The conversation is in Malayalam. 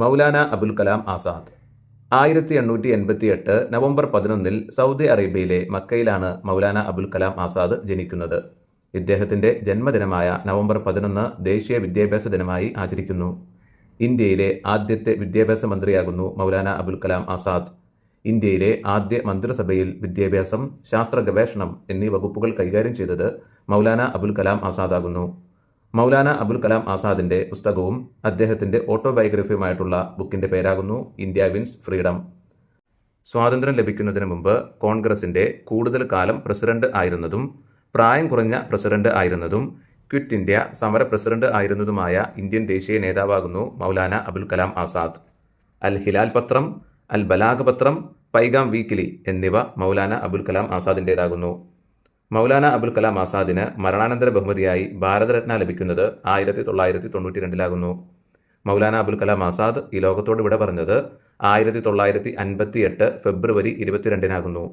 മൗലാന അബുൽ കലാം ആസാദ്. ആയിരത്തി എണ്ണൂറ്റി എൺപത്തി എട്ട് നവംബർ പതിനൊന്നിൽ സൗദി അറേബ്യയിലെ മക്കയിലാണ് മൗലാന അബുൽ കലാം ആസാദ് ജനിക്കുന്നത്. ഇദ്ദേഹത്തിന്റെ ജന്മദിനമായ നവംബർ പതിനൊന്ന് ദേശീയ വിദ്യാഭ്യാസ ദിനമായി ആചരിക്കുന്നു. ഇന്ത്യയിലെ ആദ്യത്തെ വിദ്യാഭ്യാസ മന്ത്രിയാകുന്നു മൗലാന അബുൽ കലാം ആസാദ്. ഇന്ത്യയിലെ ആദ്യ മന്ത്രിസഭയിൽ വിദ്യാഭ്യാസം ശാസ്ത്ര ഗവേഷണം എന്നീ വകുപ്പുകൾ കൈകാര്യം ചെയ്തത് മൗലാന അബുൽ കലാം ആസാദാകുന്നു. മൗലാന അബുൽ കലാം ആസാദിന്റെ പുസ്തകവും അദ്ദേഹത്തിന്റെ ഓട്ടോബയോഗ്രഫിയുമായിട്ടുള്ള ബുക്കിന്റെ പേരാകുന്നു ഇന്ത്യ വിൻസ് ഫ്രീഡം. സ്വാതന്ത്ര്യം ലഭിക്കുന്നതിന് മുമ്പ് കോൺഗ്രസിന്റെ കൂടുതൽ കാലം പ്രസിഡന്റ് ആയിരുന്നതും പ്രായം കുറഞ്ഞ പ്രസിഡന്റ് ആയിരുന്നതും ക്വിറ്റ് ഇന്ത്യ സമര പ്രസിഡന്റ് ആയിരുന്നതുമായ ഇന്ത്യൻ ദേശീയ നേതാവാകുന്നു മൗലാന അബുൽ കലാം ആസാദ്. അൽ ഹിലാൽ പത്രം അൽ ബലാഗ് പത്രം പൈഗാം വീക്കിലി എന്നിവ മൗലാന അബുൽ കലാം ആസാദിന്റേതാകുന്നു മൗലാന അബുൽ കലാം ആസാദിന് മരണാനന്തര ബഹുമതിയായി ഭാരതരത്ന ലഭിക്കുന്നത് ആയിരത്തി തൊള്ളായിരത്തി തൊണ്ണൂറ്റി രണ്ടിലാകുന്നു മൗലാന അബുൽ കലാം ആസാദ് ഈ ലോകത്തോട് വിട പറഞ്ഞത് ആയിരത്തി തൊള്ളായിരത്തി അൻപത്തി എട്ട് ഫെബ്രുവരി ഇരുപത്തിരണ്ടിനാകുന്നു.